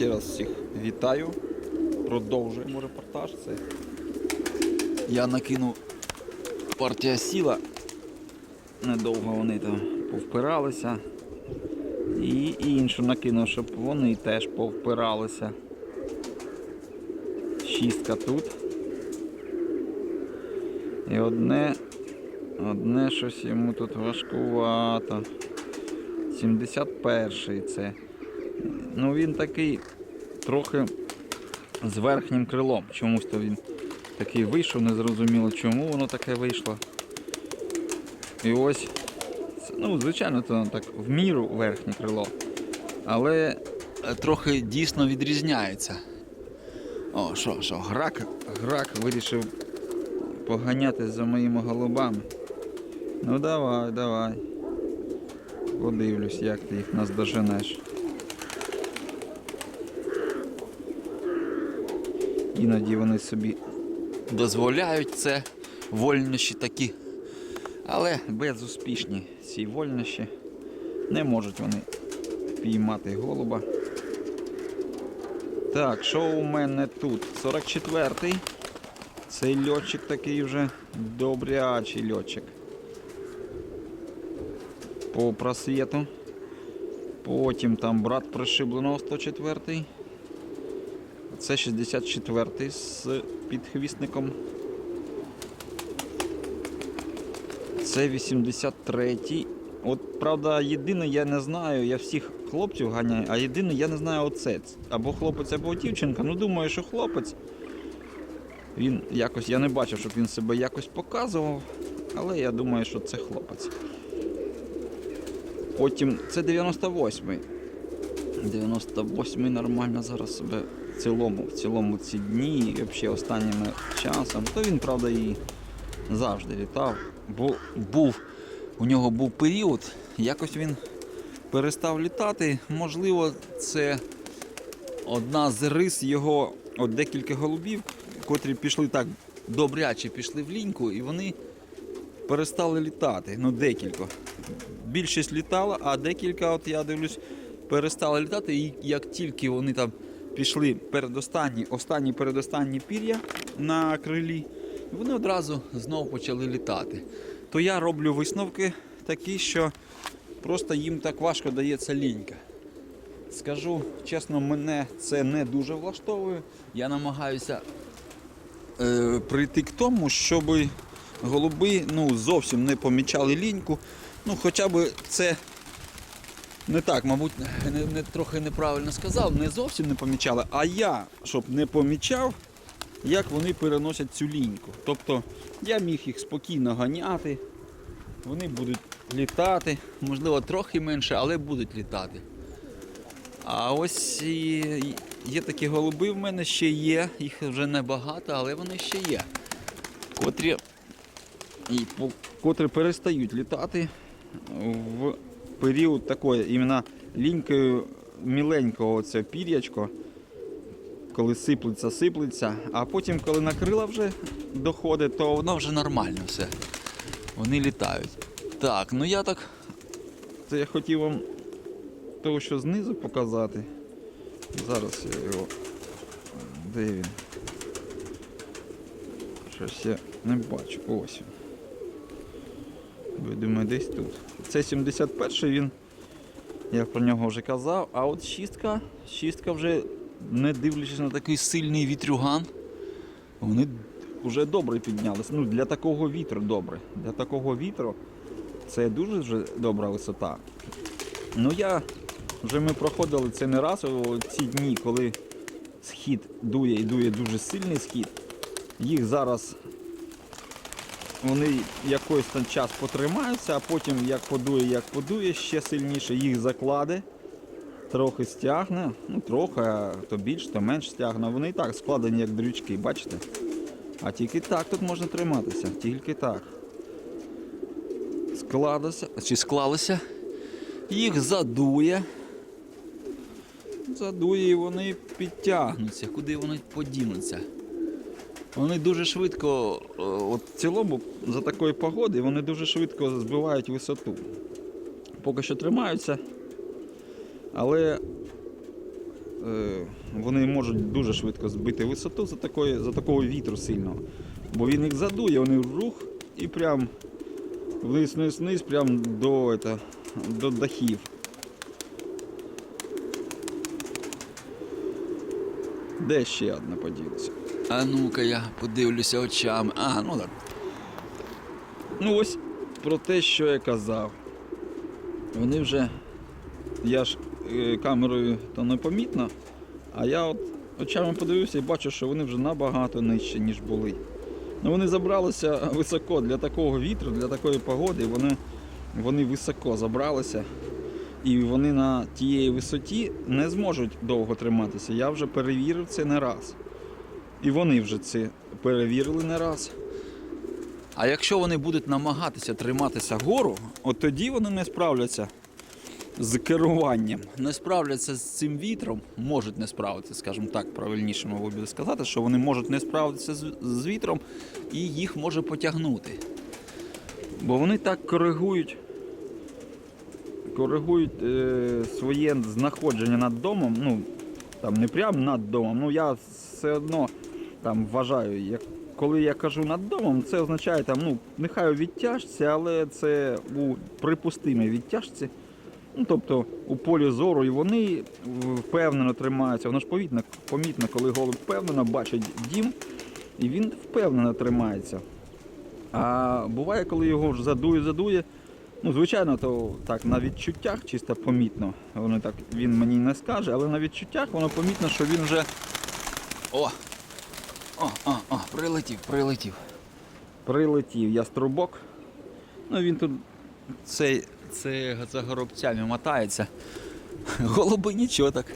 Ще раз всіх вітаю. Продовжуємо репортаж. Це я накинув партія сіла. Недовго вони там повпиралися. І іншу накинув, щоб вони теж повпиралися. Шістка тут. І одне, одне щось йому тут важкувато. 71-й це. Ну він такий трохи з верхнім крилом. Чомусь то він такий вийшов, незрозуміло чому воно таке вийшло. І ось, ну, звичайно, то так в міру верхнє крило. Але е, трохи дійсно відрізняється. О, що, що, грак, грак вирішив поганяти за моїми голубами. Ну давай, давай. Подивлюсь, як ти їх наздоженеш. Іноді вони собі дозволяють це вольнощі такі. Але безуспішні ці вольнощі. Не можуть вони піймати голуба. Так, що у мене тут? 44-й. Цей льотчик такий вже добрячий льотчик. По просвіту. Потім там брат пришибленого 104-й. Це 64-й з підхвісником. Це 83-й. От правда, єдине я не знаю, я всіх хлопців ганяю, а єдине я не знаю оце. Або хлопець, або дівчинка. Ну думаю, що хлопець. Він якось, я не бачив, щоб він себе якось показував, але я думаю, що це хлопець. Потім це 98-й. 98-й нормально зараз себе цілому, в цілому ці дні і взагалі останніми часом. То він, правда, і завжди літав. Бо був, у нього був період, якось він перестав літати. Можливо, це одна з рис його от декілька голубів, котрі пішли так добряче, пішли в ліньку, і вони перестали літати. Ну, декілька. Більшість літала, а декілька, от я дивлюсь, перестали літати. І як тільки вони там пішли передостанні, останні передостанні пір'я на крилі, вони одразу знову почали літати. То я роблю висновки такі, що просто їм так важко дається лінька. Скажу чесно, мене це не дуже влаштовує. Я намагаюся е, прийти к тому, щоб голуби ну, зовсім не помічали ліньку. Ну, хоча б це не так, мабуть, не, не, трохи неправильно сказав, не зовсім не помічали, а я, щоб не помічав, як вони переносять цю ліньку. Тобто я міг їх спокійно ганяти, вони будуть літати, можливо, трохи менше, але будуть літати. А ось і є такі голуби в мене ще є, їх вже небагато, але вони ще є. Котрі, і, котрі перестають літати в період такої, іменно лінькою міленького це пір'ячко, коли сиплеться, сиплеться, а потім, коли на крила вже доходить, то воно вже нормально все. Вони літають. Так, ну я так. Це я хотів вам того, що знизу показати. Зараз я його. Де він? Щось я не бачу. Ось думаю, десь тут. Це 71-й він. Я про нього вже казав. А от шістка, шістка вже, не дивлячись на такий сильний вітрюган, вони вже добре піднялися. Ну, для такого вітру добре. Для такого вітру це дуже вже добра висота. Ну я вже ми проходили це не раз о, ці дні, коли схід дує і дує дуже сильний схід. Їх зараз вони якийсь там час потримаються, а потім як подує, як подує, ще сильніше їх закладе, трохи стягне, ну трохи, то більш, то менш стягне. Вони і так складені як дрючки, бачите? А тільки так тут можна триматися, тільки так. Складося, чи склалося, їх задує. Задує і вони підтягнуться, куди вони подінуться. Вони дуже швидко, е, от в цілому, за такої погоди, вони дуже швидко збивають висоту. Поки що тримаються, але е, вони можуть дуже швидко збити висоту за, такої, за такого вітру сильного. Бо він їх задує, вони в рух і прям вниз, вниз, вниз, прям до, это, до дахів. Де ще одна поділася? А ну-ка я подивлюся очами. А, ну так. Ну ось про те, що я казав. Вони вже. Я ж е, камерою то не а я от очами подивився і бачу, що вони вже набагато нижче, ніж були. Ну вони забралися високо для такого вітру, для такої погоди, вони, вони високо забралися. І вони на тієї висоті не зможуть довго триматися. Я вже перевірив це не раз. І вони вже це перевірили не раз. А якщо вони будуть намагатися триматися гору, От тоді вони не справляться з керуванням. не справляться з цим вітром, можуть не справитися, скажімо так, правильніше мабуть буде сказати, що вони можуть не справитися з, вітром і їх може потягнути. Бо вони так коригують, коригують е, своє знаходження над домом. Ну, там не прямо над домом. Ну я все одно там вважаю, як, коли я кажу над домом, це означає там, ну, нехай у відтяжці, але це у припустимій відтяжці. Ну, тобто у полі зору, і вони впевнено тримаються. Воно ж помітно, помітно, коли голуб впевнено бачить дім, і він впевнено тримається. А буває, коли його вже задує, задує. Ну, звичайно, то так на відчуттях чисто помітно. Воно так він мені не скаже, але на відчуттях воно помітно, що він вже О! О, о, о, прилетів, прилетів. прилетів яструбок. Ну він тут Це, це за горобцями мотається. Голуби нічого так.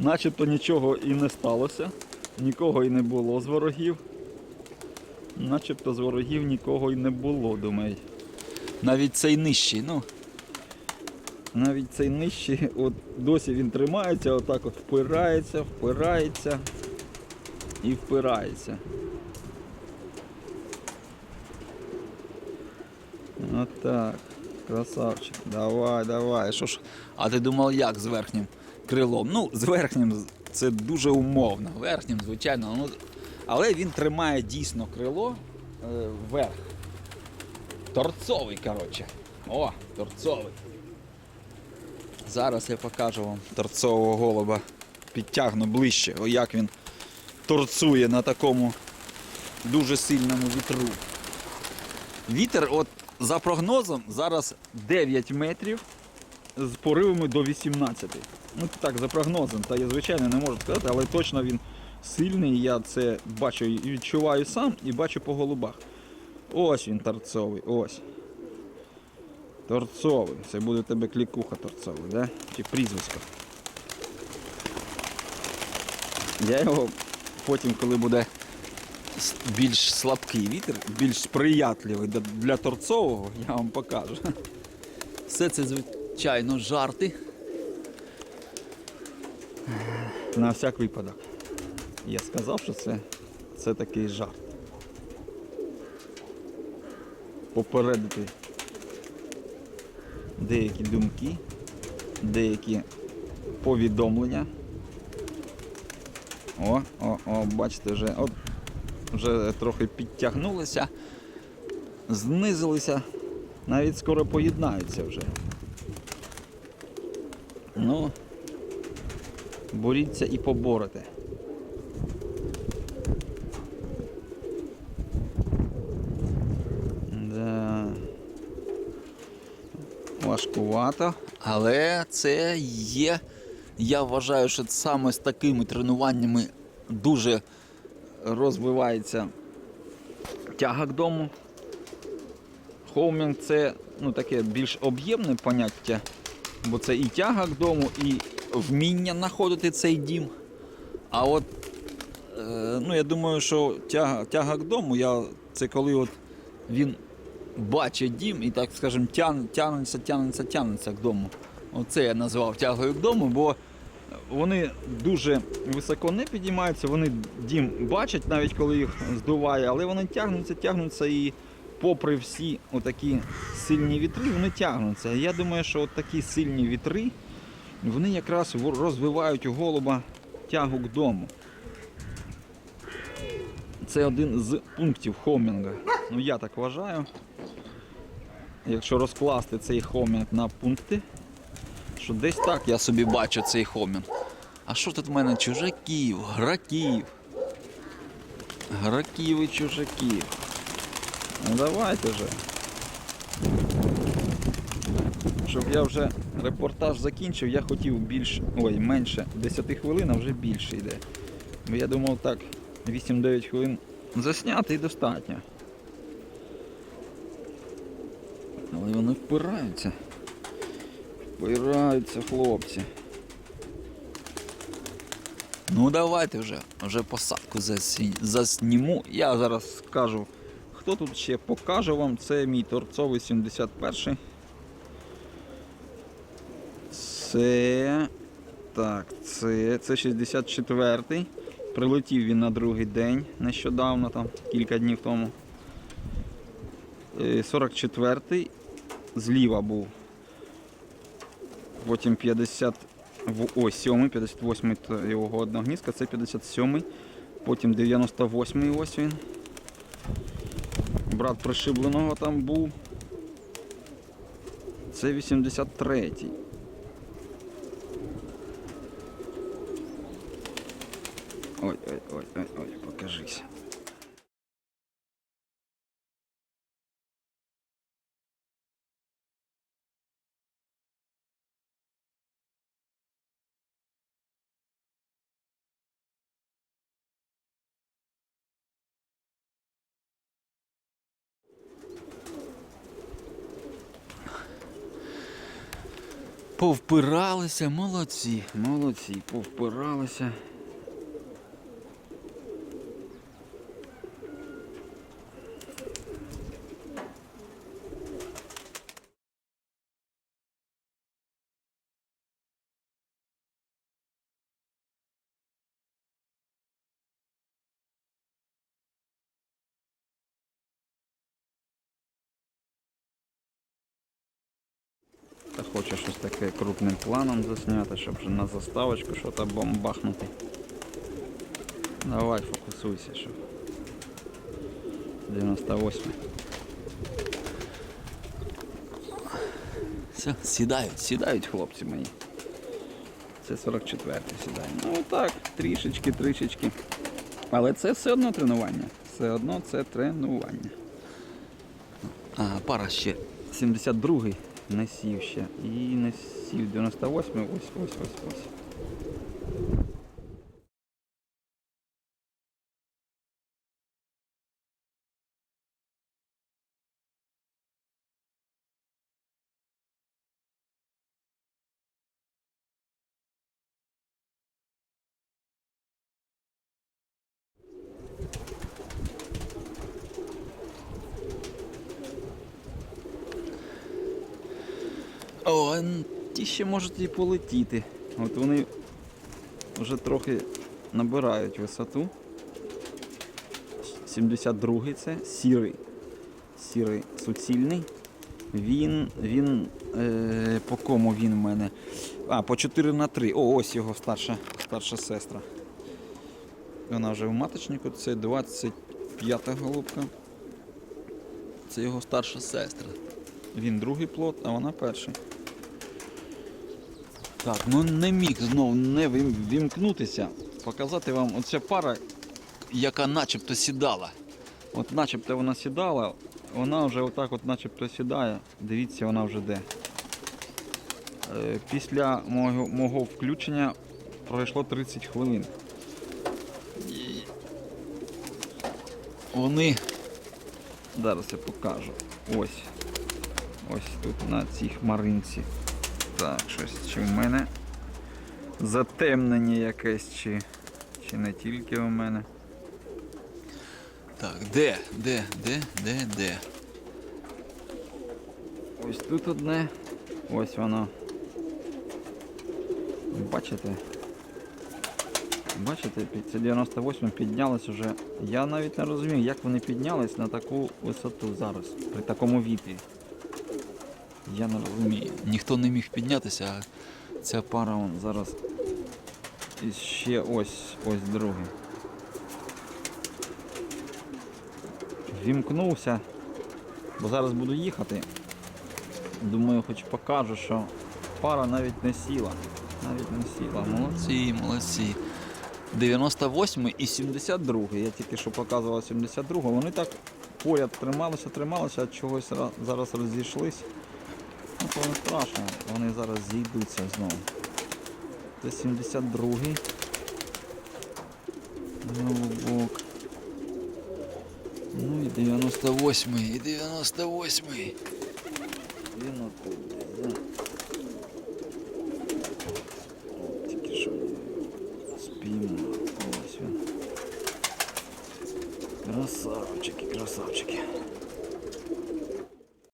начебто нічого і не сталося, нікого і не було з ворогів. Начебто з ворогів нікого і не було, думаю. Навіть цей нижчий, ну. Навіть цей нижчий, от досі він тримається, отак от впирається, впирається і впирається. Отак. Красавчик. Давай, давай. Що ж, а ти думав, як з верхнім крилом? Ну, з верхнім це дуже умовно. Верхнім, звичайно, ну, але він тримає дійсно крило е, вверх. Торцовий, коротше. О, торцовий. Зараз я покажу вам торцового голуба. Підтягну ближче, о як він торцує на такому дуже сильному вітру. Вітер, от за прогнозом, зараз 9 метрів з поривами до 18. Ну так, за прогнозом. Та я звичайно не можу сказати, але точно він сильний. Я це бачу і відчуваю сам і бачу по голубах. Ось він торцовий, ось. Торцовий. Це буде у тебе клікуха торцовий, да? Чи прізвисько. Я його потім, коли буде більш слабкий вітер, більш сприятливий для- торцового, я вам покажу. все це, звичайно, жарти. На всяк випадок. Я сказав, що це, це такий жарт. Попередити деякі думки, деякі повідомлення. О, о, о, бачите, вже, от, вже трохи підтягнулися, знизилися, навіть скоро поєднаються вже. Ну, боріться і поборете. Да. Важкувато. Але це є, я вважаю, що саме з такими тренуваннями дуже Розвивається тяга к дому. Хоумінг це ну, таке більш об'ємне поняття, бо це і тяга к дому, і вміння знаходити цей дім. А от, е, ну я думаю, що тяга, тяга к дому, я, це коли от він бачить дім і, так скажемо, тян, тягнеться, тягнеться, тягнеться к дому. Оце я назвав тягою к дому, бо вони дуже високо не підіймаються, вони дім бачать, навіть коли їх здуває, але вони тягнуться, тягнуться і попри всі отакі сильні вітри, вони тягнуться. Я думаю, що от такі сильні вітри вони якраз розвивають у голуба тягу к дому. Це один з пунктів хомінга. Ну я так вважаю. Якщо розкласти цей хомінг на пункти, що десь так я собі бачу цей хомінг. А що тут в мене чужаків, граків? Граків і чужаків. Ну давайте же. Щоб я вже репортаж закінчив, я хотів більше, ой, менше 10 хвилин, а вже більше йде. Бо я думав так, 8-9 хвилин засняти і достатньо. Але вони впираються. Впираються хлопці. Ну давайте вже, вже посадку засніму. Я зараз скажу, хто тут ще покаже вам. Це мій торцовий 71. Це. Так, це, це 64-й. Прилетів він на другий день нещодавно, там, кілька днів тому. Е, 44-й зліва був. Потім 50. в- Ось 7, 58 то його одногнізка, це 57, потім 98 ось він. Брат пришибленого там був. Це 83. Ой, ой, ой, ой, ой, покажись. Повпиралися, молодці, молодці, повпиралися. Та хочу щось таке крупним планом засняти, щоб вже на заставочку щось бомбахнути. Давай, фокусуйся, що. 98. Все, сідають, сідають хлопці мої. Це 44 сідає. Ну так, трішечки, трішечки. Але це все одно тренування. Все одно це тренування. А, пара ще 72-й не ще. І не сів 98-й, ось, ось, ось, ось. О, ті ще можуть і полетіти. От вони вже трохи набирають висоту. 72-й це сірий. Сірий суцільний. Він, він, е, по кому він в мене? А, по 4 на 3. О, ось його старша, старша сестра. Вона вже в маточнику, це 25-та голубка. Це його старша сестра. Він другий плод, а вона перший. Так, ну не міг знову не вімкнутися. Показати вам оця пара, яка начебто сідала. От начебто вона сідала, вона вже отак от начебто сідає. Дивіться, вона вже де. Е, Після мого, мого включення пройшло 30 хвилин. І вони. Зараз я покажу. Ось. Ось тут на цій хмаринці. Так, щось чи в мене затемнення якесь, чи, чи не тільки у мене. Так, де? Де? Де? Де? Де? Ось тут одне. Ось воно. Бачите? Бачите, це 98 піднялось уже. Я навіть не розумію, як вони піднялись на таку висоту зараз, при такому вітрі. Я не розумію. Ніхто не міг піднятися, а ця пара вон зараз. І ще ось ось другий. Вімкнувся, бо зараз буду їхати. Думаю, хоч покажу, що пара навіть не сіла. Навіть не сіла. Молодці, молодці. 98 і 72. Я тільки що показував 72. Вони так поряд трималися, трималися, а чогось зараз розійшлись. То не страшно, вони зараз зійдуться знову. Це 72-й. Голубок. Ну і 98-й, і 98-й. Він отут.